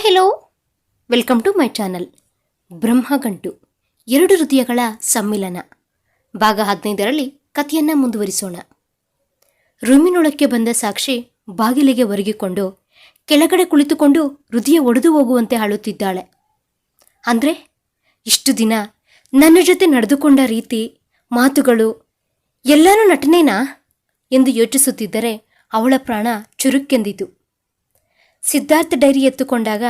Hi hello welcome to my channel Brahmagantu, ಎರಡು ಹೃದಯಗಳ ಸಮ್ಮಿಲನ. ಭಾಗ ಹದಿನೈದರಲ್ಲಿ ಕಥೆಯನ್ನು ಮುಂದುವರಿಸೋಣ. ರೂಮಿನೊಳಕ್ಕೆ ಬಂದ ಸಾಕ್ಷಿ ಬಾಗಿಲಿಗೆ ಒರಗಿಕೊಂಡು ಕೆಳಗಡೆ ಕುಳಿತುಕೊಂಡು ಹೃದಯ ಒಡೆದು ಹೋಗುವಂತೆ ಅಳುತ್ತಿದ್ದಾಳೆ. ಅಂದರೆ, ಇಷ್ಟು ದಿನ ನನ್ನ ಜೊತೆ ನಡೆದುಕೊಂಡ ರೀತಿ, ಮಾತುಗಳು ಎಲ್ಲರೂ ನಟನೆನಾ? ಎಂದು ಯೋಚಿಸುತ್ತಿದ್ದರೆ ಅವಳ ಪ್ರಾಣ ಚುರುಕ್ಕೆಂದಿತು. ಸಿದ್ಧಾರ್ಥ ಡೈರಿ ಎತ್ತುಕೊಂಡಾಗ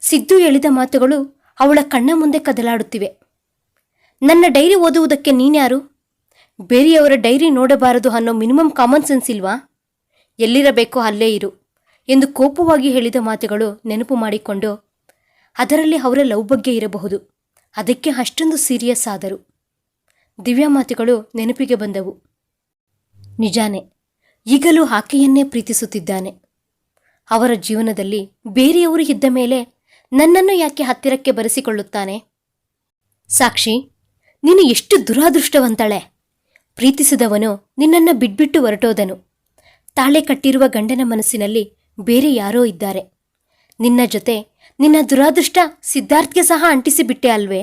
ಸಿದ್ದು ಹೇಳಿದ ಮಾತುಗಳು ಅವಳ ಕಣ್ಣ ಮುಂದೆ ಕದಲಾಡುತ್ತಿವೆ. ನನ್ನ ಡೈರಿ ಓದುವುದಕ್ಕೆ ನೀನ್ಯಾರು? ಬೇರೆಯವರ ಡೈರಿ ನೋಡಬಾರದು ಅನ್ನೋ ಮಿನಿಮಮ್ ಕಾಮನ್ ಸೆನ್ಸ್ ಇಲ್ವಾ? ಎಲ್ಲಿರಬೇಕೋ ಅಲ್ಲೇ ಇರು ಎಂದು ಕೋಪವಾಗಿ ಹೇಳಿದ ಮಾತುಗಳು ನೆನಪು ಮಾಡಿಕೊಂಡು ಅದರಲ್ಲಿ ಅವರ ಲವ್ ಬಗ್ಗೆ ಇರಬಹುದು. ಅದಕ್ಕೆ ಅಷ್ಟೊಂದು ಸೀರಿಯಸ್ ಆದರು. ದಿವ್ಯಾ ಮಾತುಗಳು ನೆನಪಿಗೆ ಬಂದವು. ನಿಜಾನೇ, ಈಗಲೂ ಆಕೆಯನ್ನೇ ಪ್ರೀತಿಸುತ್ತಿದ್ದಾನೆ. ಅವರ ಜೀವನದಲ್ಲಿ ಬೇರೆಯವರು ಇದ್ದ ಮೇಲೆ ನನ್ನನ್ನು ಯಾಕೆ ಹತ್ತಿರಕ್ಕೆ ಬರೆಸಿಕೊಳ್ಳುತ್ತಾನೆ? ಸಾಕ್ಷಿ, ನೀನು ಎಷ್ಟು ದುರಾದೃಷ್ಟವಂತಳೆ. ಪ್ರೀತಿಸಿದವನು ನಿನ್ನನ್ನು ಬಿಟ್ಬಿಟ್ಟು ಹೊರಟೋದನು. ತಾಳೆ ಕಟ್ಟಿರುವ ಗಂಡನ ಮನಸ್ಸಿನಲ್ಲಿ ಬೇರೆ ಯಾರೋ ಇದ್ದಾರೆ. ನಿನ್ನ ಜೊತೆ ನಿನ್ನ ದುರಾದೃಷ್ಟ ಸಿದ್ಧಾರ್ಥ್ಗೆ ಸಹ ಅಂಟಿಸಿಬಿಟ್ಟೆ ಅಲ್ವೇ?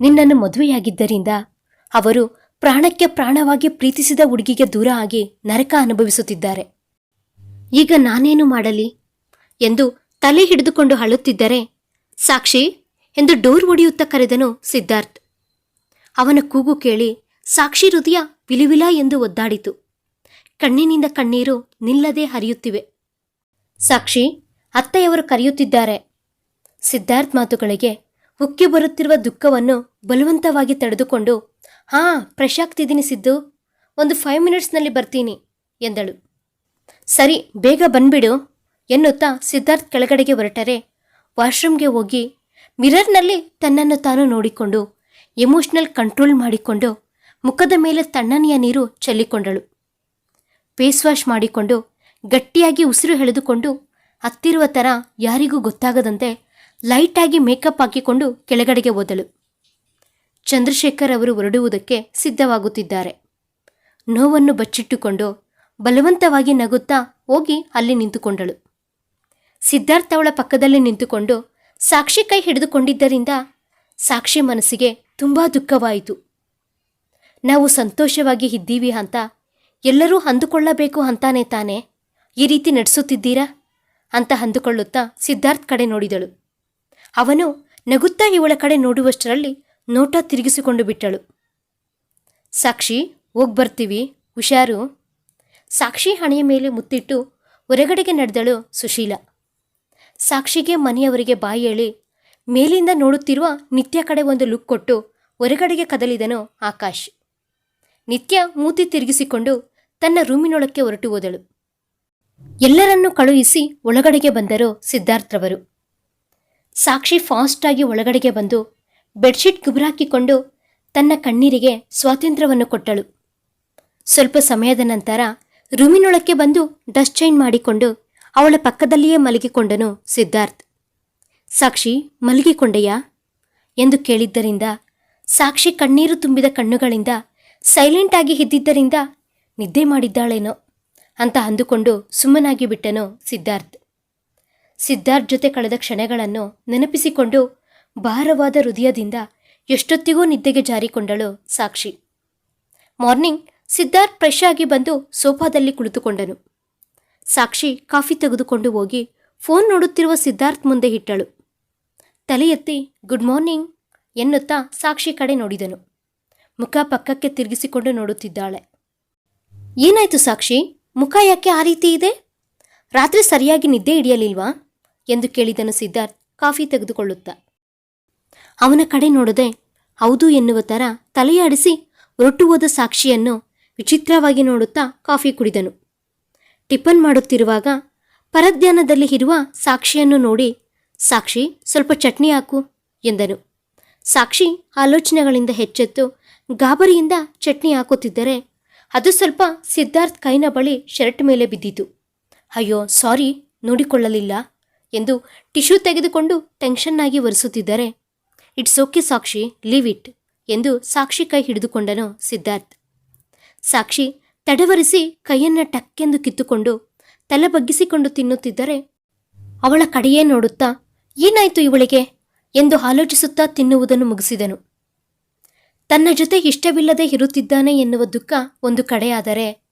ನಿನ್ನನ್ನು ಮದುವೆಯಾಗಿದ್ದರಿಂದ ಅವರು ಪ್ರಾಣಕ್ಕೆ ಪ್ರಾಣವಾಗಿ ಪ್ರೀತಿಸಿದ ಹುಡುಗಿಗೆ ದೂರ ಆಗಿ ನರಕ ಅನುಭವಿಸುತ್ತಿದ್ದಾರೆ. ಈಗ ನಾನೇನು ಮಾಡಲಿ? ಎಂದು ತಲೆ ಹಿಡಿದುಕೊಂಡು ಅಳುತ್ತಿದ್ದರೆ, ಸಾಕ್ಷಿ, ಎಂದು ಡೋರ್ ಒಡೆಯುತ್ತಾ ಕರೆದನು ಸಿದ್ಧಾರ್ಥ್. ಅವನ ಕೂಗು ಕೇಳಿ, ಸಾಕ್ಷಿ ಹೃದಯ ವಿಲಿವಿಲ ಎಂದು ಒದ್ದಾಡಿತು. ಕಣ್ಣಿನಿಂದ ಕಣ್ಣೀರು ನಿಲ್ಲದೆ ಹರಿಯುತ್ತಿವೆ. ಸಾಕ್ಷಿ, ಅತ್ತೆಯವರು ಕರೆಯುತ್ತಿದ್ದಾರೆ. ಸಿದ್ಧಾರ್ಥ್ ಮಾತುಗಳಿಗೆ ಉಕ್ಕಿ ಬರುತ್ತಿರುವ ದುಃಖವನ್ನು ಬಲವಂತವಾಗಿ ತಡೆದುಕೊಂಡು, ಹಾ ಫ್ರೆಶ್ ಆಗ್ತಿದ್ದೀನಿ ಸಿದ್ದು. ಒಂದು ಫೈವ್ ಮಿನಿಟ್ಸ್ನಲ್ಲಿ ಬರ್ತೀನಿ, ಎಂದಳು. ಸರಿ, ಬೇಗ ಬಂದ್ಬಿಡು, ಎನ್ನುತ್ತಾ ಸಿದ್ಧಾರ್ಥ್ ಕೆಳಗಡೆಗೆ ಹೊರಟರೆ. ವಾಶ್ರೂಮ್ಗೆ ಹೋಗಿ ಮಿರರ್ನಲ್ಲಿ ತನ್ನನ್ನು ತಾನು ನೋಡಿಕೊಂಡು, ಎಮೋಷನಲ್ ಕಂಟ್ರೋಲ್ ಮಾಡಿಕೊಂಡು, ಮುಖದ ಮೇಲೆ ತಣ್ಣನೆಯ ನೀರು ಚೆಲ್ಲಿಕೊಂಡಳು. ಫೇಸ್ ವಾಶ್ ಮಾಡಿಕೊಂಡು, ಗಟ್ಟಿಯಾಗಿ ಉಸಿರು ಎಳೆದುಕೊಂಡು, ಹತ್ತಿರುವ ಥರ ಯಾರಿಗೂ ಗೊತ್ತಾಗದಂತೆ ಲೈಟಾಗಿ ಮೇಕಪ್ ಹಾಕಿಕೊಂಡು ಕೆಳಗಡೆಗೆ ಹೋದಳು. ಚಂದ್ರಶೇಖರ್ ಅವರು ಹೊರಡುವುದಕ್ಕೆ ಸಿದ್ಧವಾಗುತ್ತಿದ್ದಾರೆ. ನೋವನ್ನು ಬಚ್ಚಿಟ್ಟುಕೊಂಡು ಬಲವಂತವಾಗಿ ನಗುತ್ತಾ ಹೋಗಿ ಅಲ್ಲಿ ನಿಂತುಕೊಂಡಳು. ಸಿದ್ಧಾರ್ಥ ಅವಳ ಪಕ್ಕದಲ್ಲಿ ನಿಂತುಕೊಂಡು ಸಾಕ್ಷಿ ಕೈ ಹಿಡಿದುಕೊಂಡಿದ್ದರಿಂದ ಸಾಕ್ಷಿ ಮನಸ್ಸಿಗೆ ತುಂಬ ದುಃಖವಾಯಿತು. ನಾವು ಸಂತೋಷವಾಗಿ ಇದ್ದೀವಿ ಅಂತ ಎಲ್ಲರೂ ಅಂದುಕೊಳ್ಳಬೇಕು ಅಂತಾನೆ ತಾನೆ ಈ ರೀತಿ ನಡೆಸುತ್ತಿದ್ದೀರಾ ಅಂತ ಅಂದುಕೊಳ್ಳುತ್ತಾ ಸಿದ್ಧಾರ್ಥ್ ಕಡೆ ನೋಡಿದಳು. ಅವನು ನಗುತ್ತಾ ಇವಳ ಕಡೆ ನೋಡುವಷ್ಟರಲ್ಲಿ ನೋಟ ತಿರುಗಿಸಿಕೊಂಡು ಬಿಟ್ಟಳು. ಸಾಕ್ಷಿ ಹೋಗ್ಬರ್ತೀವಿ, ಹುಷಾರು. ಸಾಕ್ಷಿ ಹಣೆಯ ಮೇಲೆ ಮುತ್ತಿಟ್ಟು ಹೊರಗಡೆಗೆ ನಡೆದಳು ಸುಶೀಲ. ಸಾಕ್ಷಿಗೆ ಮನೆಯವರಿಗೆ ಬಾಯಿ ಹೇಳಿ, ಮೇಲಿಂದ ನೋಡುತ್ತಿರುವ ನಿತ್ಯ ಕಡೆ ಒಂದು ಲುಕ್ ಕೊಟ್ಟು ಹೊರಗಡೆಗೆ ಕದಲಿದನು ಆಕಾಶ್. ನಿತ್ಯ ಮೂತಿ ತಿರುಗಿಸಿಕೊಂಡು ತನ್ನ ರೂಮಿನೊಳಕ್ಕೆ ಹೊರಟು ಹೋದಳು. ಎಲ್ಲರನ್ನೂ ಕಳುಹಿಸಿ ಒಳಗಡೆಗೆ ಬಂದರು ಸಿದ್ಧಾರ್ಥ್ರವರು ಸಾಕ್ಷಿ ಫಾಸ್ಟಾಗಿ ಒಳಗಡೆಗೆ ಬಂದು ಬೆಡ್ಶೀಟ್ ಗುಬುರಾಕಿಕೊಂಡು ತನ್ನ ಕಣ್ಣೀರಿಗೆ ಸ್ವಾತಂತ್ರ್ಯವನ್ನು ಕೊಟ್ಟಳು. ಸ್ವಲ್ಪ ಸಮಯದ ನಂತರ ರೂಮಿನೊಳಕ್ಕೆ ಬಂದು ಡಸ್ಟ್ ಚೈನ್ ಮಾಡಿಕೊಂಡು ಅವಳ ಪಕ್ಕದಲ್ಲಿಯೇ ಮಲಗಿಕೊಂಡನು ಸಿದ್ಧಾರ್ಥ್. ಸಾಕ್ಷಿ, ಮಲಗಿಕೊಂಡೆಯಾ? ಎಂದು ಕೇಳಿದ್ದರಿಂದ, ಸಾಕ್ಷಿ ಕಣ್ಣೀರು ತುಂಬಿದ ಕಣ್ಣುಗಳಿಂದ, ಸೈಲೆಂಟ್ ಆಗಿ ಇದ್ದಿದ್ದರಿಂದ ನಿದ್ದೆ ಮಾಡಿದ್ದಾಳೇನೋ ಅಂತ ಅಂದುಕೊಂಡು ಸುಮ್ಮನಾಗಿ ಬಿಟ್ಟನು ಸಿದ್ಧಾರ್ಥ್. ಸಿದ್ಧಾರ್ಥ್ ಜೊತೆ ಕಳೆದ ಕ್ಷಣಗಳನ್ನು ನೆನಪಿಸಿಕೊಂಡು ಭಾರವಾದ ಹೃದಯದಿಂದ ಎಷ್ಟೊತ್ತಿಗೂ ನಿದ್ದೆಗೆ ಜಾರಿಕೊಂಡಳು ಸಾಕ್ಷಿ. ಮಾರ್ನಿಂಗ್ ಸಿದ್ಧಾರ್ಥ್ ಫ್ರೆಶ್ ಆಗಿ ಬಂದು ಸೋಫಾದಲ್ಲಿ ಕುಳಿತುಕೊಂಡನು. ಸಾಕ್ಷಿ ಕಾಫಿ ತೆಗೆದುಕೊಂಡು ಹೋಗಿ ಫೋನ್ ನೋಡುತ್ತಿರುವ ಸಿದ್ಧಾರ್ಥ್ ಮುಂದೆ ಇಟ್ಟಳು. ತಲೆ ಎತ್ತಿ, ಗುಡ್ ಮಾರ್ನಿಂಗ್, ಎನ್ನುತ್ತಾ ಸಾಕ್ಷಿ ಕಡೆ ನೋಡಿದನು. ಮುಖ ಪಕ್ಕಕ್ಕೆ ತಿರುಗಿಸಿಕೊಂಡು ನೋಡುತ್ತಿದ್ದಾಳೆ. ಏನಾಯ್ತು ಸಾಕ್ಷಿ? ಮುಖ ಯಾಕೆ ಆ ರೀತಿ ಇದೆ? ರಾತ್ರಿ ಸರಿಯಾಗಿ ನಿದ್ದೆ ಹಿಡಿಯಲಿಲ್ವಾ? ಎಂದು ಕೇಳಿದನು ಸಿದ್ಧಾರ್ಥ್ ಕಾಫಿ ತೆಗೆದುಕೊಳ್ಳುತ್ತಾ. ಅವನ ಕಡೆ ನೋಡದೆ, ಹೌದು, ಎನ್ನುವ ಥರ ತಲೆಯಾಡಿಸಿ ಹೊರಟು ಹೋದ ಸಾಕ್ಷಿಯನ್ನು ವಿಚಿತ್ರವಾಗಿ ನೋಡುತ್ತಾ ಕಾಫಿ ಕುಡಿದನು. ಟಿಫನ್ ಮಾಡುತ್ತಿರುವಾಗ ಪರಧ್ಯಾನದಲ್ಲಿ ಇರುವ ಸಾಕ್ಷಿಯನ್ನು ನೋಡಿ, ಸಾಕ್ಷಿ, ಸ್ವಲ್ಪ ಚಟ್ನಿ ಹಾಕು, ಎಂದನು. ಸಾಕ್ಷಿ ಆಲೋಚನೆಗಳಿಂದ ಹೆಚ್ಚೆತ್ತು, ಗಾಬರಿಯಿಂದ ಚಟ್ನಿ ಹಾಕುತ್ತಿದ್ದರೆ ಅದು ಸ್ವಲ್ಪ ಸಿದ್ಧಾರ್ಥ್ ಕೈನ ಬಳಿ ಶರ್ಟ್ ಮೇಲೆ ಬಿದ್ದಿತು. ಅಯ್ಯೋ, ಸಾರಿ, ನೋಡಿಕೊಳ್ಳಲಿಲ್ಲ, ಎಂದು ಟಿಶ್ಯೂ ತೆಗೆದುಕೊಂಡು ಟೆನ್ಷನ್ನಾಗಿ ಒರೆಸುತ್ತಿದ್ದರೆ, it's okay Sakshi, leave it, ಎಂದು ಸಾಕ್ಷಿ ಕೈ ಹಿಡಿದುಕೊಂಡನು ಸಿದ್ಧಾರ್ಥ್. ಸಾಕ್ಷಿ ತಡವರಿಸಿ ಕೈಯನ್ನು ಟಕ್ಕೆಂದು ಕಿತ್ತುಕೊಂಡು ತಲೆ ಬಗ್ಗಿಸಿಕೊಂಡು ತಿನ್ನುತ್ತಿದ್ದರೆ ಅವಳ ಕಡೆಯೇ ನೋಡುತ್ತಾ, ಏನಾಯ್ತು ಇವಳಿಗೆ? ಎಂದು ಆಲೋಚಿಸುತ್ತಾ ತಿನ್ನುವುದನ್ನು ಮುಗಿಸಿದನು. ತನ್ನ ಜೊತೆ ಇಷ್ಟವಿಲ್ಲದೆ ಇರುತ್ತಿದ್ದಾನೆ ಎನ್ನುವ ದುಃಖ ಒಂದು ಕಡೆಯಾದರೆ,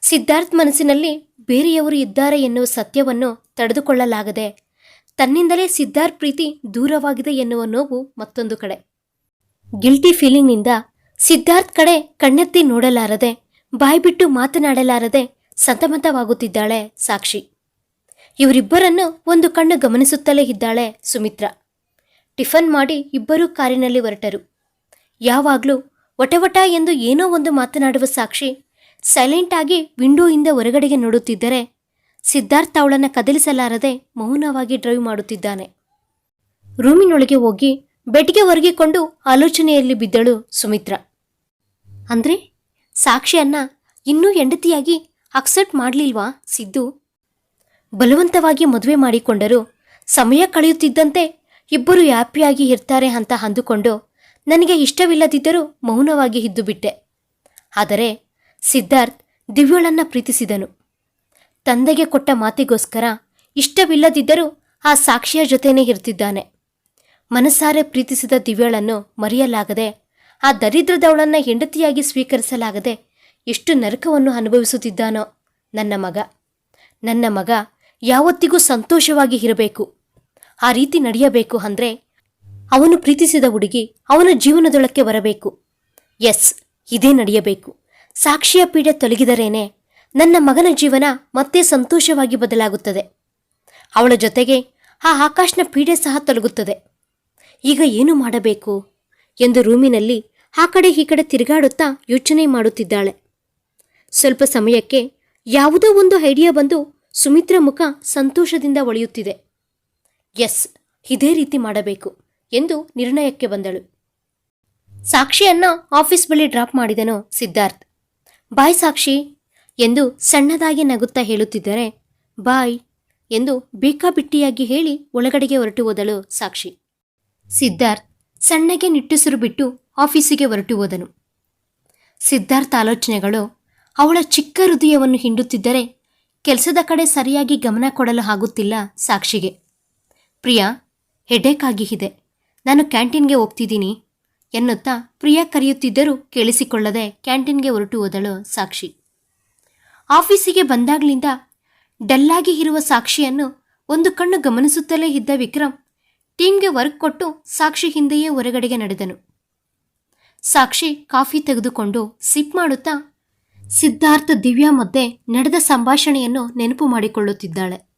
ಸಿದ್ಧಾರ್ಥ್ ಮನಸ್ಸಿನಲ್ಲಿ ಬೇರೆಯವರು ಇದ್ದಾರೆ ಎನ್ನುವ ಸತ್ಯವನ್ನು ತಡೆದುಕೊಳ್ಳಲಾಗದೆ, ತನ್ನಿಂದಲೇ ಸಿದ್ಧಾರ್ಥ್ ಪ್ರೀತಿ ದೂರವಾಗಿದೆ ಎನ್ನುವ ನೋವು ಮತ್ತೊಂದು ಕಡೆ. ಗಿಲ್ಟಿ ಫೀಲಿಂಗ್ನಿಂದ ಸಿದ್ಧಾರ್ಥ್ ಕಡೆ ಕಣ್ಣೆತ್ತಿ ನೋಡಲಾರದೆ, ಬಾಯ್ಬಿಟ್ಟು ಮಾತನಾಡಲಾರದೆ ಸಂತಮತವಾಗುತ್ತಿದ್ದಾಳೆ ಸಾಕ್ಷಿ. ಇವರಿಬ್ಬರನ್ನು ಒಂದು ಕಣ್ಣು ಗಮನಿಸುತ್ತಲೇ ಇದ್ದಾಳೆ ಸುಮಿತ್ರ. ಟಿಫನ್ ಮಾಡಿ ಇಬ್ಬರೂ ಕಾರಿನಲ್ಲಿ ಹೊರಟರು. ಯಾವಾಗಲೂ ವಟವಟ ಎಂದು ಏನೋ ಒಂದು ಮಾತನಾಡುವ ಸಾಕ್ಷಿ ಸೈಲೆಂಟ್ ಆಗಿ ವಿಂಡೋಯಿಂದ ಹೊರಗಡೆಗೆ ನೋಡುತ್ತಿದ್ದರೆ ಸಿದ್ಧಾರ್ಥ್ ಅವಳನ್ನು ಕದಲಿಸಲಾರದೆ ಮೌನವಾಗಿ ಡ್ರೈವ್ ಮಾಡುತ್ತಿದ್ದಾನೆ. ರೂಮಿನೊಳಗೆ ಹೋಗಿ ಬೆಡ್ಗೆ ಒರಗಿಕೊಂಡು ಆಲೋಚನೆಯಲ್ಲಿ ಬಿದ್ದಳು ಸುಮಿತ್ರಾ. ಅಂದ್ರೆ? ಸಾಕ್ಷಿಯನ್ನ ಇನ್ನೂ ಹೆಂಡತಿಯಾಗಿ ಅಕ್ಸೆಪ್ಟ್ ಮಾಡಲಿಲ್ವಾ ಸಿದ್ದು? ಬಲವಂತವಾಗಿ ಮದುವೆ ಮಾಡಿಕೊಂಡರು ಸಮಯ ಕಳೆಯುತ್ತಿದ್ದಂತೆ ಇಬ್ಬರು ಹ್ಯಾಪಿಯಾಗಿ ಇರ್ತಾರೆ ಅಂತ ಅಂದುಕೊಂಡು ನನಗೆ ಇಷ್ಟವಿಲ್ಲದಿದ್ದರೂ ಮೌನವಾಗಿ ಇದ್ದು ಬಿಟ್ಟೆ ಆದರೆ ಸಿದ್ಧಾರ್ಥ್ ದಿವ್ಯಳನ್ನ ಪ್ರೀತಿಸಿದನು. ತಂದೆಗೆ ಕೊಟ್ಟ ಮಾತಿಗೋಸ್ಕರ ಇಷ್ಟವಿಲ್ಲದಿದ್ದರೂ ಆ ಸಾಕ್ಷಿಯ ಜೊತೆನೇ ಇರ್ತಿದ್ದಾನೆ. ಮನಸಾರೆ ಪ್ರೀತಿಸಿದ ದಿವ್ಯಳನ್ನು ಮರೆಯಲಾಗದೆ ಆ ದರಿದ್ರದವಳನ್ನ ಹೆಂಡತಿಯಾಗಿ ಸ್ವೀಕರಿಸಲಾಗದೆ ಎಷ್ಟು ನರಕವನ್ನು ಅನುಭವಿಸುತ್ತಿದ್ದಾನೋ ನನ್ನ ಮಗ. ನನ್ನ ಮಗ ಯಾವತ್ತಿಗೂ ಸಂತೋಷವಾಗಿ ಇರಬೇಕು. ಆ ರೀತಿ ನಡೆಯಬೇಕು ಅಂದರೆ ಅವನು ಪ್ರೀತಿಸಿದ ಹುಡುಗಿ ಅವನ ಜೀವನದೊಳಕ್ಕೆ ಬರಬೇಕು. ಎಸ್, ಇದೇ ನಡೆಯಬೇಕು. ಸಾಕ್ಷಿಯ ಪೀಡೆ ತೊಲಗಿದರೇನೆ ನನ್ನ ಮಗನ ಜೀವನ ಮತ್ತೆ ಸಂತೋಷವಾಗಿ ಬದಲಾಗುತ್ತದೆ. ಅವಳ ಜೊತೆಗೆ ಆ ಆಕಾಶ್ನ ಪೀಡೆ ಸಹ ತೊಲಗುತ್ತದೆ. ಈಗ ಏನು ಮಾಡಬೇಕು? ಎಂದು ರೂಮಿನಲ್ಲಿ ಆ ಕಡೆ ಈ ಕಡೆ ತಿರುಗಾಡುತ್ತಾ ಯೋಚನೆ ಮಾಡುತ್ತಿದ್ದಾಳೆ. ಸ್ವಲ್ಪ ಸಮಯಕ್ಕೆ ಯಾವುದೋ ಒಂದು ಐಡಿಯಾ ಬಂದು ಸುಮಿತ್ರ ಮುಖ ಸಂತೋಷದಿಂದ ಒಳೆಯುತ್ತಿದೆ. ಎಸ್ ಇದೇ ರೀತಿ ಮಾಡಬೇಕು ಎಂದು ನಿರ್ಣಯಕ್ಕೆ ಬಂದಳು. ಸಾಕ್ಷಿಯನ್ನ ಆಫೀಸ್ ಬಳಿ ಡ್ರಾಪ್ ಮಾಡಿದನು ಸಿದ್ಧಾರ್ಥ್. ಬಾಯ್ ಸಾಕ್ಷಿ ಎಂದು ಸಣ್ಣದಾಗಿ ನಗುತ್ತಾ ಹೇಳುತ್ತಿದ್ದರೆ, ಬಾಯ್ ಎಂದು ಬೇಕಾಬಿಟ್ಟಿಯಾಗಿ ಹೇಳಿ ಒಳಗಡೆಗೆ ಹೊರಟು ಹೋದಳು ಸಾಕ್ಷಿ. ಸಿದ್ಧಾರ್ಥ್ ಸಣ್ಣಗೆ ನಿಟ್ಟುಸಿರು ಬಿಟ್ಟು ಆಫೀಸಿಗೆ ಹೊರಟು ಹೋದನು. ಸಿದ್ಧಾರ್ಥ ಆಲೋಚನೆಗಳು ಅವಳ ಚಿಕ್ಕ ಹೃದಯವನ್ನು ಹಿಂಡುತ್ತಿದ್ದರೆ ಕೆಲಸದ ಕಡೆ ಸರಿಯಾಗಿ ಗಮನ ಕೊಡಲು ಆಗುತ್ತಿಲ್ಲ ಸಾಕ್ಷಿಗೆ. ಪ್ರಿಯಾ ಹೆಡೇಕ್ ಆಗಿ ಇದೆ ನಾನು ಕ್ಯಾಂಟೀನ್ಗೆ ಹೋಗ್ತಿದ್ದೀನಿ ಎನ್ನುತ್ತಾ ಪ್ರಿಯಾ ಕರೆಯುತ್ತಿದ್ದರೂ ಕೇಳಿಸಿಕೊಳ್ಳದೆ ಕ್ಯಾಂಟೀನ್ಗೆ ಹೊರಟು ಹೋದಳು ಸಾಕ್ಷಿ. ಆಫೀಸಿಗೆ ಬಂದಾಗ್ಲಿಂದ ಡಲ್ಲಾಗಿ ಇರುವ ಸಾಕ್ಷಿಯನ್ನು ಒಂದು ಕಣ್ಣು ಗಮನಿಸುತ್ತಲೇ ಇದ್ದ ವಿಕ್ರಮ್ ಟೀಮ್ಗೆ ವರ್ಕ್ ಕೊಟ್ಟು ಸಾಕ್ಷಿ ಹಿಂದೆಯೇ ಹೊರಗಡೆಗೆ ನಡೆದನು. ಸಾಕ್ಷಿ ಕಾಫಿ ತೆಗೆದುಕೊಂಡು ಸಿಪ್ ಮಾಡುತ್ತಾ, ಸಿದ್ಧಾರ್ಥ ದಿವ್ಯಾ ಮಧ್ಯೆ ನಡೆದ ಸಂಭಾಷಣೆಯನ್ನು ನೆನಪು ಮಾಡಿಕೊಳ್ಳುತ್ತಿದ್ದಾಳೆ.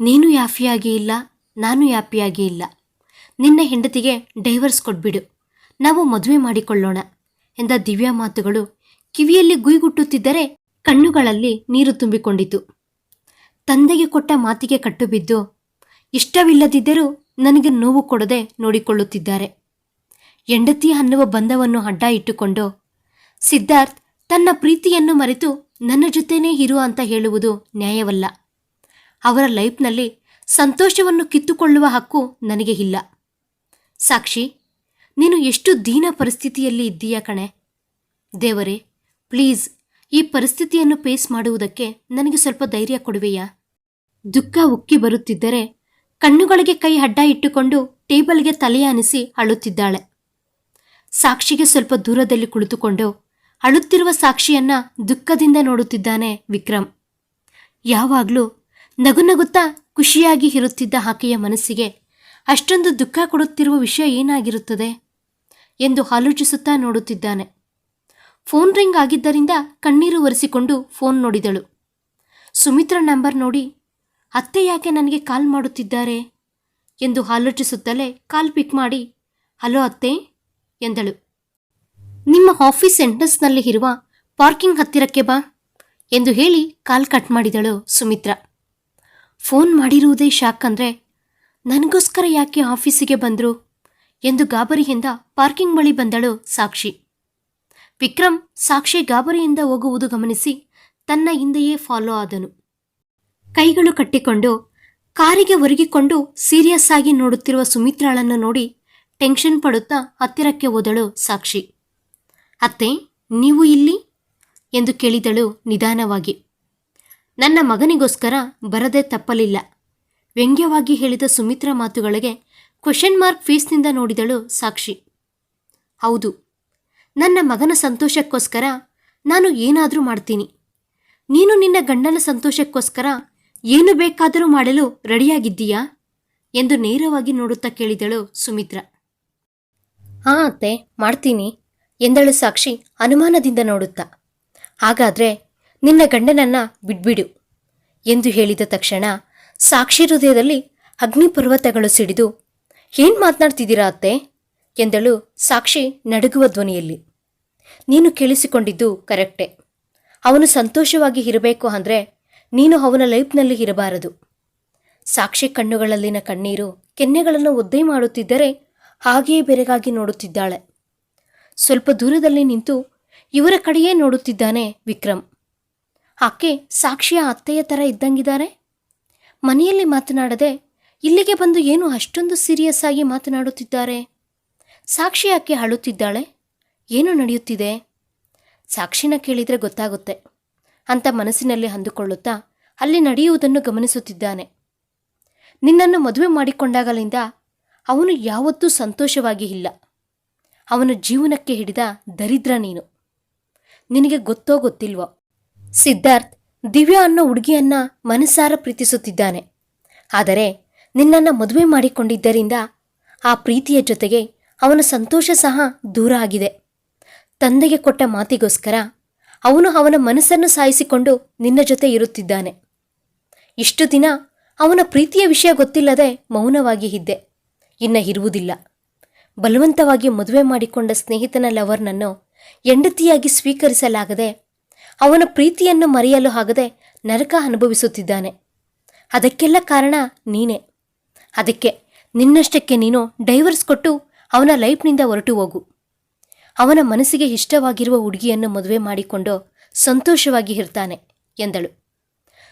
ನೀನು ಯಾಫಿಯಾಗಿ ಇಲ್ಲ, ನಾನು ಯಾಪಿಯಾಗಿ ಇಲ್ಲ. ನಿನ್ನ ಹೆಂಡತಿಗೆ ಡೈವರ್ಸ್ ಕೊಟ್ಬಿಡು ನಾವು ಮದುವೆ ಮಾಡಿಕೊಳ್ಳೋಣ ಎಂದ ದಿವ್ಯಾ ಮಾತುಗಳು ಕಿವಿಯಲ್ಲಿ ಗುಯ್ಗುಟ್ಟುತ್ತಿದ್ದರೆ ಕಣ್ಣುಗಳಲ್ಲಿ ನೀರು ತುಂಬಿಕೊಂಡಿತು. ತಂದೆಗೆ ಕೊಟ್ಟ ಮಾತಿಗೆ ಕಟ್ಟುಬಿದ್ದು ಇಷ್ಟವಿಲ್ಲದಿದ್ದರೂ ನನಗೆ ನೋವು ಕೊಡದೆ ನೋಡಿಕೊಳ್ಳುತ್ತಿದ್ದಾರೆ. ಹೆಂಡತಿ ಅನ್ನುವ ಬಂಧವನ್ನು ಅಡ್ಡ ಇಟ್ಟುಕೊಂಡು, ಸಿದ್ಧಾರ್ಥ್ ತನ್ನ ಪ್ರೀತಿಯನ್ನು ಮರೆತು ನನ್ನ ಜೊತೆನೇ ಇರು ಅಂತ ಹೇಳುವುದು ನ್ಯಾಯವಲ್ಲ. ಅವರ ಲೈಫ್ನಲ್ಲಿ ಸಂತೋಷವನ್ನು ಕಿತ್ತುಕೊಳ್ಳುವ ಹಕ್ಕು ನನಗೆ ಇಲ್ಲ. ಸಾಕ್ಷಿ, ನೀನು ಎಷ್ಟು ದೀನ ಪರಿಸ್ಥಿತಿಯಲ್ಲಿ ಇದ್ದೀಯ ಕಣೆ? ದೇವರೇ, ಪ್ಲೀಸ್ ಈ ಪರಿಸ್ಥಿತಿಯನ್ನು ಫೇಸ್ ಮಾಡುವುದಕ್ಕೆ ನನಗೆ ಸ್ವಲ್ಪ ಧೈರ್ಯ ಕೊಡುವೆಯಾ? ದುಃಖ ಉಕ್ಕಿ ಬರುತ್ತಿದ್ದರೆ ಕಣ್ಣುಗಳಿಗೆ ಕೈ ಅಡ್ಡ ಇಟ್ಟುಕೊಂಡು ಟೇಬಲ್ಗೆ ತಲೆಯಾನಿಸಿ ಅಳುತ್ತಿದ್ದಾಳೆ. ಸಾಕ್ಷಿಗೆ ಸ್ವಲ್ಪ ದೂರದಲ್ಲಿ ಕುಳಿತುಕೊಂಡು ಅಳುತ್ತಿರುವ ಸಾಕ್ಷಿಯನ್ನ ದುಃಖದಿಂದ ನೋಡುತ್ತಿದ್ದಾನೆ ವಿಕ್ರಮ್. ಯಾವಾಗಲೂ ನಗು ನಗುತ್ತಾ ಖುಷಿಯಾಗಿ ಇರುತ್ತಿದ್ದ ಆಕೆಯ ಮನಸ್ಸಿಗೆ ಅಷ್ಟೊಂದು ದುಃಖ ಕೊಡುತ್ತಿರುವ ವಿಷಯ ಏನಾಗಿರುತ್ತದೆ ಎಂದು ಆಲೋಚಿಸುತ್ತಾ ನೋಡುತ್ತಿದ್ದಾನೆ. ಫೋನ್ ರಿಂಗ್ ಆಗಿದ್ದರಿಂದ ಕಣ್ಣೀರು ಒರೆಸಿಕೊಂಡು ಫೋನ್ ನೋಡಿದಳು. ಸುಮಿತ್ರ ನಂಬರ್ ನೋಡಿ ಅತ್ತೆ ಯಾಕೆ ನನಗೆ ಕಾಲ್ ಮಾಡುತ್ತಿದ್ದಾರೆ? ಎಂದು ಆಲೋಚಿಸುತ್ತಲೇ ಕಾಲ್ ಪಿಕ್ ಮಾಡಿ, ಹಲೋ ಅತ್ತೆ, ಎಂದಳು. ನಿಮ್ಮ ಆಫೀಸ್ ಎಂಟ್ರೆನ್ಸ್ನಲ್ಲಿ ಇರುವ ಪಾರ್ಕಿಂಗ್ ಹತ್ತಿರಕ್ಕೆ ಬಾ, ಎಂದು ಹೇಳಿ ಕಾಲ್ ಕಟ್ ಮಾಡಿದಳು ಸುಮಿತ್ರ. ಫೋನ್ ಮಾಡಿರುವುದೇ ಶಾಕ್ ಅಂದರೆ ನನಗೋಸ್ಕರ ಯಾಕೆ ಆಫೀಸಿಗೆ ಬಂದರು? ಎಂದು ಗಾಬರಿಯಿಂದ ಪಾರ್ಕಿಂಗ್ ಬಳಿ ಬಂದಳು ಸಾಕ್ಷಿ. ವಿಕ್ರಮ್ ಸಾಕ್ಷಿ ಗಾಬರಿಯಿಂದ ಹೋಗುವುದು ಗಮನಿಸಿ ತನ್ನ ಹಿಂದೆಯೇ ಫಾಲೋ ಆದನು. ಕೈಗಳು ಕಟ್ಟಿಕೊಂಡು, ಕಾರಿಗೆ ಒರಗಿಕೊಂಡು ಸೀರಿಯಸ್ ಆಗಿ ನೋಡುತ್ತಿರುವ ಸುಮಿತ್ರಾಳನ್ನು ನೋಡಿ ಟೆನ್ಷನ್ ಪಡುತ್ತಾ ಹತ್ತಿರಕ್ಕೆ ಹೋದಳು ಸಾಕ್ಷಿ. ಅತ್ತೆ, ನೀವು ಇಲ್ಲಿ? ಎಂದು ಕೇಳಿದಳು ನಿಧಾನವಾಗಿ. ನನ್ನ ಮಗನಿಗೋಸ್ಕರ ಬರದೆ ತಪ್ಪಲಿಲ್ಲ, ವ್ಯಂಗ್ಯವಾಗಿ ಹೇಳಿದ ಸುಮಿತ್ರ ಮಾತುಗಳಿಗೆ ಕ್ವಶನ್ ಮಾರ್ಕ್ ಫೇಸ್ನಿಂದ ನೋಡಿದಳು ಸಾಕ್ಷಿ. ಹೌದು, ನನ್ನ ಮಗನ ಸಂತೋಷಕ್ಕೋಸ್ಕರ ನಾನು ಏನಾದರೂ ಮಾಡ್ತೀನಿ. ನೀನು ನಿನ್ನ ಗಂಡನ ಸಂತೋಷಕ್ಕೋಸ್ಕರ ಏನು ಬೇಕಾದರೂ ಮಾಡಲು ರೆಡಿಯಾಗಿದ್ದೀಯಾ? ಎಂದು ನೇರವಾಗಿ ನೋಡುತ್ತಾ ಕೇಳಿದಳು ಸುಮಿತ್ರ. ಹಾ ಅತ್ತೆ, ಮಾಡ್ತೀನಿ ಎಂದಳು ಸಾಕ್ಷಿ ಅನುಮಾನದಿಂದ ನೋಡುತ್ತಾ. ಹಾಗಾದ್ರೆ ನಿನ್ನ ಗಂಡನನ್ನ ಬಿಡ್ಬಿಡು ಎಂದು ಹೇಳಿದ ತಕ್ಷಣ ಸಾಕ್ಷಿ ಹೃದಯದಲ್ಲಿ ಅಗ್ನಿಪರ್ವತಗಳು ಸಿಡಿದು, ಏನ್ ಮಾತನಾಡ್ತಿದ್ದೀರಾ ಅತ್ತೆ? ಎಂದಳು ಸಾಕ್ಷಿ ನಡುಗುವ ಧ್ವನಿಯಲ್ಲಿ. ನೀನು ಕೇಳಿಸಿಕೊಂಡಿದ್ದು ಕರೆಕ್ಟೆ. ಅವನು ಸಂತೋಷವಾಗಿ ಇರಬೇಕು ಅಂದರೆ ನೀನು ಅವನ ಲೈಫ್ನಲ್ಲಿ ಇರಬಾರದು. ಸಾಕ್ಷಿ ಕಣ್ಣುಗಳಲ್ಲಿನ ಕಣ್ಣೀರು ಕೆನ್ನೆಗಳನ್ನು ಒದ್ದೆ ಮಾಡುತ್ತಿದ್ದರೆ ಹಾಗೆಯೇ ಬೆರಗಾಗಿ ನೋಡುತ್ತಿದ್ದಾಳೆ. ಸ್ವಲ್ಪ ದೂರದಲ್ಲಿ ನಿಂತು ಇವರ ಕಡೆಯೇ ನೋಡುತ್ತಿದ್ದಾನೆ ವಿಕ್ರಮ್. ಆಕೆ ಸಾಕ್ಷಿಯ ಅತ್ತೆಯ ಥರ ಇದ್ದಂಗಿದ್ದಾರೆ ಮನೆಯಲ್ಲಿ ಮಾತನಾಡದೆ ಇಲ್ಲಿಗೆ ಬಂದು ಏನು ಅಷ್ಟೊಂದು ಸೀರಿಯಸ್ ಆಗಿ ಮಾತನಾಡುತ್ತಿದ್ದಾರೆ? ಸಾಕ್ಷಿ ಆಕೆ ಅಳುತ್ತಿದ್ದಾಳೆ. ಏನು ನಡೆಯುತ್ತಿದೆ? ಸಾಕ್ಷಿನ ಕೇಳಿದರೆ ಗೊತ್ತಾಗುತ್ತೆ. ಅಂತ ಮನಸ್ಸಿನಲ್ಲಿ ಅಂದುಕೊಳ್ಳುತ್ತಾ ಅಲ್ಲಿ ನಡೆಯುವುದನ್ನು ಗಮನಿಸುತ್ತಿದ್ದಾನೆ. ನಿನ್ನನ್ನು ಮದುವೆ ಮಾಡಿಕೊಂಡಾಗಲಿಂದ ಅವನು ಯಾವತ್ತೂ ಸಂತೋಷವಾಗಿ ಇಲ್ಲ. ಅವನ ಜೀವನಕ್ಕೆ ಹಿಡಿದ ದರಿದ್ರ ನೀನು. ನಿನಗೆ ಗೊತ್ತೋ ಗೊತ್ತಿಲ್ವೋ? ಸಿದ್ಧಾರ್ಥ್, ದಿವ್ಯಾ ಅನ್ನೋ ಹುಡುಗಿಯನ್ನ ಮನಸ್ಸಾರ ಪ್ರೀತಿಸುತ್ತಿದ್ದಾನೆ. ಆದರೆ ನಿನ್ನನ್ನು ಮದುವೆ ಮಾಡಿಕೊಂಡಿದ್ದರಿಂದ ಆ ಪ್ರೀತಿಯ ಜೊತೆಗೆ ಅವನ ಸಂತೋಷ ಸಹ ದೂರ ಆಗಿದೆ. ತಂದೆಗೆ ಕೊಟ್ಟ ಮಾತಿಗೋಸ್ಕರ ಅವನು ಅವನ ಮನಸ್ಸನ್ನು ಸಾಯಿಸಿಕೊಂಡು ನಿನ್ನ ಜೊತೆ ಇರುತ್ತಿದ್ದಾನೆ. ಇಷ್ಟು ದಿನ ಅವನ ಪ್ರೀತಿಯ ವಿಷಯ ಗೊತ್ತಿಲ್ಲದೆ ಮೌನವಾಗಿ ಇದ್ದೆ. ಇನ್ನ ಇರುವುದಿಲ್ಲ. ಬಲವಂತವಾಗಿ ಮದುವೆ ಮಾಡಿಕೊಂಡ ಸ್ನೇಹಿತನ ಲವರ್ನನ್ನು ಹೆಂಡತಿಯಾಗಿ ಸ್ವೀಕರಿಸಲಾಗದೆ ಅವನ ಪ್ರೀತಿಯನ್ನು ಮರೆಯಲು ಆಗದೆ ನರಕ ಅನುಭವಿಸುತ್ತಿದ್ದಾನೆ. ಅದಕ್ಕೆಲ್ಲ ಕಾರಣ ನೀನೇ. ಅದಕ್ಕೆ ನಿನ್ನಷ್ಟಕ್ಕೆ ನೀನು ಡೈವರ್ಸ್ ಕೊಟ್ಟು ಅವನ ಲೈಫ್ನಿಂದ ಹೊರಟು ಹೋಗು. ಅವನ ಮನಸ್ಸಿಗೆ ಇಷ್ಟವಾಗಿರುವ ಹುಡುಗಿಯನ್ನು ಮದುವೆ ಮಾಡಿಕೊಂಡು ಸಂತೋಷವಾಗಿ ಇರ್ತಾನೆ ಎಂದಳು.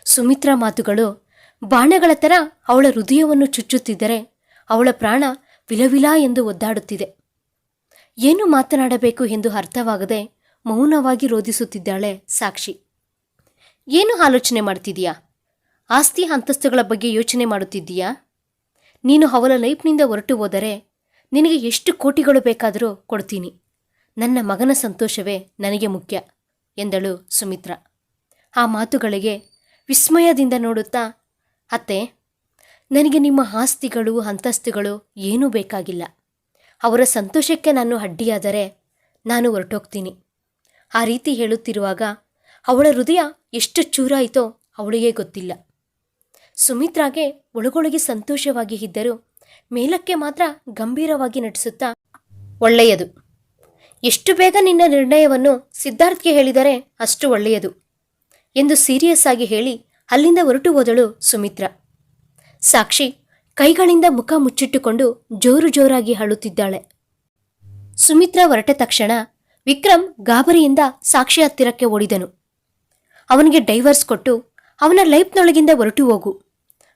ಸುಮಿತ್ರಾ ಮಾತುಗಳು, ಬಾಣಗಳ ಥರ ಅವಳ ಹೃದಯವನ್ನು ಚುಚ್ಚುತ್ತಿದ್ದರೆ ಅವಳ ಪ್ರಾಣ ವಿಲವಿಲ ಎಂದು ಒದ್ದಾಡುತ್ತಿದೆ. ಏನು ಮಾತನಾಡಬೇಕು ಎಂದು ಅರ್ಥವಾಗದೆ ಮೌನವಾಗಿ ರೋಧಿಸುತ್ತಿದ್ದಾಳೆ ಸಾಕ್ಷಿ. ಏನು ಆಲೋಚನೆ ಮಾಡ್ತಿದೀಯಾ ಆಸ್ತಿ ಅಂತಸ್ತುಗಳ ಬಗ್ಗೆ ಯೋಚನೆ ಮಾಡುತ್ತಿದ್ದೀಯಾ? ನೀನು ಅವಳ ಲೈಫ್ನಿಂದ ಹೊರಟು ಹೋದರೆ ನಿನಗೆ ಎಷ್ಟು ಕೋಟಿಗಳು ಬೇಕಾದರೂ ಕೊಡ್ತೀನಿ. ನನ್ನ ಮಗನ ಸಂತೋಷವೇ ನನಗೆ ಮುಖ್ಯ ಎಂದಳು ಸುಮಿತ್ರ. ಆ ಮಾತುಗಳಿಗೆ ವಿಸ್ಮಯದಿಂದ ನೋಡುತ್ತಾ, ಅತ್ತೆ, ನನಗೆ ನಿಮ್ಮ ಆಸ್ತಿಗಳು, ಅಂತಸ್ತುಗಳು ಏನೂ ಬೇಕಾಗಿಲ್ಲ. ಅವರ ಸಂತೋಷಕ್ಕೆ ನಾನು ಅಡ್ಡಿಯಾದರೆ ನಾನು ಹೊರಟೋಗ್ತೀನಿ. ಆ ರೀತಿ ಹೇಳುತ್ತಿರುವಾಗ ಅವಳ ಹೃದಯ ಎಷ್ಟು ಚೂರಾಯಿತೋ ಅವಳಿಗೆ ಗೊತ್ತಿಲ್ಲ. ಸುಮಿತ್ರಾಗೆ ಒಳಗೊಳಗೆ ಸಂತೋಷವಾಗಿ ಇದ್ದರೂ ಮೇಲಕ್ಕೆ ಮಾತ್ರ ಗಂಭೀರವಾಗಿ ನಟಿಸುತ್ತಾ, ಒಳ್ಳೆಯದು. ಎಷ್ಟು ಬೇಗ ನಿನ್ನ ನಿರ್ಣಯವನ್ನು ಸಿದ್ಧಾರ್ಥ್ಗೆ ಹೇಳಿದರೆ ಅಷ್ಟು ಒಳ್ಳೆಯದು ಎಂದು ಸೀರಿಯಸ್ ಆಗಿ ಹೇಳಿ ಅಲ್ಲಿಂದ ಹೊರಟು ಹೋದಳು ಸುಮಿತ್ರ. ಸಾಕ್ಷಿ, ಕೈಗಳಿಂದ ಮುಖ ಮುಚ್ಚಿಟ್ಟುಕೊಂಡು ಜೋರು ಜೋರಾಗಿ ಅಳುತ್ತಿದ್ದಾಳೆ. ಸುಮಿತ್ರ ಹೊರಟ ತಕ್ಷಣ ವಿಕ್ರಮ್ ಗಾಬರಿಯಿಂದ ಸಾಕ್ಷಿ ಹತ್ತಿರಕ್ಕೆ ಓಡಿದನು. ಅವನಿಗೆ ಡೈವರ್ಸ್ ಕೊಟ್ಟು ಅವನ ಲೈಫ್ನೊಳಗಿಂದ ಹೊರಟು ಹೋಗು.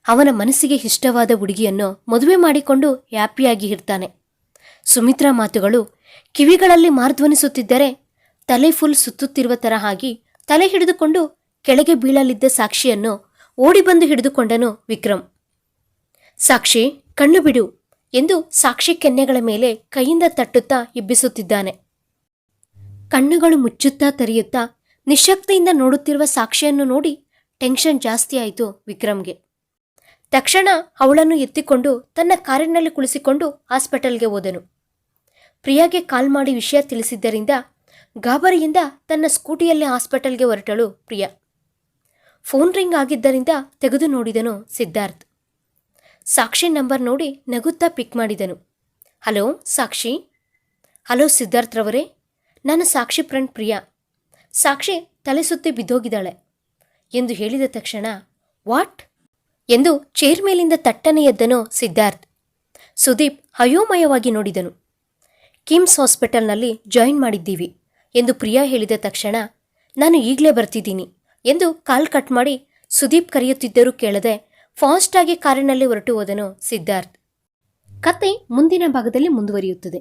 ಅವನ ಮನಸ್ಸಿಗೆ ಇಷ್ಟವಾದ ಹುಡುಗಿಯನ್ನು ಮದುವೆ ಮಾಡಿಕೊಂಡು ಹ್ಯಾಪಿಯಾಗಿ ಇರ್ತಾನೆ. ಸುಮಿತ್ರಾ ಮಾತುಗಳು, ಕಿವಿಗಳಲ್ಲಿ ಮಾರ್ಧ್ವನಿಸುತ್ತಿದ್ದರೆ ತಲೆ ಫುಲ್ ಸುತ್ತುತ್ತಿರುವ ತರ ಆಗಿ ತಲೆ ಹಿಡಿದುಕೊಂಡು ಕೆಳಗೆ ಬೀಳಲಿದ್ದ ಸಾಕ್ಷಿಯನ್ನು ಓಡಿ ಬಂದು ಹಿಡಿದುಕೊಂಡನು ವಿಕ್ರಮ್ ಸಾಕ್ಷಿ, ಕಣ್ಣು ಬಿಡು ಎಂದು ಸಾಕ್ಷಿ ಕೆನ್ನೆಗಳ ಮೇಲೆ ಕೈಯಿಂದ ತಟ್ಟುತ್ತಾ ಇಬ್ಬಿಸುತ್ತಿದ್ದಾನೆ ಕಣ್ಣುಗಳು ಮುಚ್ಚುತ್ತಾ ತೆರೆಯುತ್ತಾ ನಿಶಕ್ತಿಯಿಂದ ನೋಡುತ್ತಿರುವ ಸಾಕ್ಷಿಯನ್ನು ನೋಡಿ ಟೆನ್ಷನ್ ಜಾಸ್ತಿ ಆಯಿತು ವಿಕ್ರಮ್ಗೆ. ತಕ್ಷಣ ಅವಳನ್ನು ಎತ್ತಿಕೊಂಡು ತನ್ನ ಕಾರಿನಲ್ಲಿ ಕುಳಿಸಿಕೊಂಡು ಹಾಸ್ಪಿಟಲ್ಗೆ ಹೋದನು. ಪ್ರಿಯಾಗೆ ಕಾಲ್ ಮಾಡಿ ವಿಷಯ ತಿಳಿಸಿದ್ದರಿಂದ ಗಾಬರಿಯಿಂದ ತನ್ನ ಸ್ಕೂಟಿಯಲ್ಲೇ ಹಾಸ್ಪಿಟಲ್ಗೆ ಹೊರಟಳು ಪ್ರಿಯಾ. ಫೋನ್ ರಿಂಗ್ ಆಗಿದ್ದರಿಂದ ತೆಗೆದು ನೋಡಿದನು ಸಿದ್ಧಾರ್ಥ್. ಸಾಕ್ಷಿ ನಂಬರ್ ನೋಡಿ ನಗುತ್ತಾ ಪಿಕ್ ಮಾಡಿದನು. ಹಲೋ ಸಾಕ್ಷಿ? ಹಲೋ ಸಿದ್ಧಾರ್ಥ್ರವರೇ ನಾನು ಸಾಕ್ಷಿ ಫ್ರೆಂಡ್ ಪ್ರಿಯಾ. ಸಾಕ್ಷಿ ತಲೆ ಸುತ್ತಿ ಬಿದ್ದೋಗಿದ್ದಾಳೆ. ಎಂದು ಹೇಳಿದ ತಕ್ಷಣ, ವಾಟ್? ಎಂದು ಚೇರ್ ಮೇಲಿಂದ ತಟ್ಟನೆ ಎದ್ದನು ಸಿದ್ಧಾರ್ಥ್. ಸುದೀಪ್ ಅಯೋಮಯವಾಗಿ ನೋಡಿದನು. ಕಿಮ್ಸ್ ಹಾಸ್ಪಿಟಲ್ನಲ್ಲಿ ಜಾಯಿನ್ ಮಾಡಿದ್ದೀವಿ ಎಂದು ಪ್ರಿಯಾ ಹೇಳಿದ ತಕ್ಷಣ, ನಾನು ಈಗಲೇ ಬರ್ತಿದ್ದೀನಿ ಎಂದು ಕಾಲ್ ಕಟ್ ಮಾಡಿ ಸುದೀಪ್ ಕರೆಯುತ್ತಿದ್ದರೂ ಕೇಳದೆ ಫಾಸ್ಟಾಗಿ ಕಾರಿನಲ್ಲಿ ಹೊರಟು ಹೋದನು ಸಿದ್ಧಾರ್ಥ್. ಕತೆ ಮುಂದಿನ ಭಾಗದಲ್ಲಿ ಮುಂದುವರಿಯುತ್ತದೆ.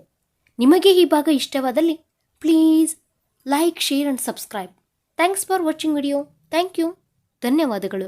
ನಿಮಗೆ ಈ ಭಾಗ ಇಷ್ಟವಾದಲ್ಲಿ please like, share and subscribe. Thanks for watching video. Thank you. ಧನ್ಯವಾದಗಳು.